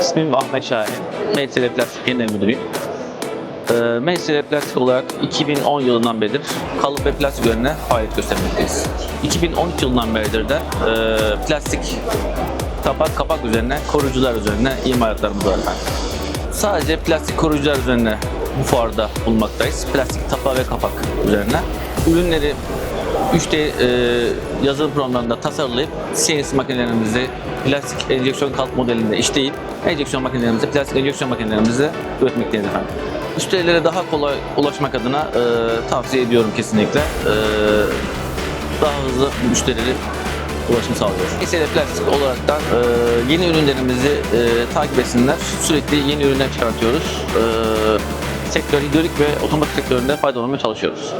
İsmim Ahmet Şahin. MSL Plastik Genel Müdürüyüm. MSL Plastik olarak 2010 yılından beridir kalıp ve plastik üzerine faaliyet göstermekteyiz. 2013 yılından beridir de e, plastik kapak kapak üzerine, koruyucular üzerine imalatlarımız var. Sadece plastik koruyucular üzerine bu fuarda bulunmaktayız. Plastik tapa ve kapak üzerine. Ürünleri 3D e, yazılım programlarında tasarlayıp CNC makinelerimizde plastik enjeksiyon kalk modelinde işleyip enjeksiyon makinelerimizde, plastik enjeksiyon makinelerimizde üretmekteyiz efendim. Müşterilere daha kolay ulaşmak adına e, tavsiye ediyorum kesinlikle. E, daha hızlı müşterileri ulaşım sağlıyoruz. Mesele plastik olaraktan e, yeni ürünlerimizi e, takip etsinler. Sürekli yeni ürünler çıkartıyoruz. E, sektör, hidrolik ve otomatik sektöründe faydalanmaya çalışıyoruz.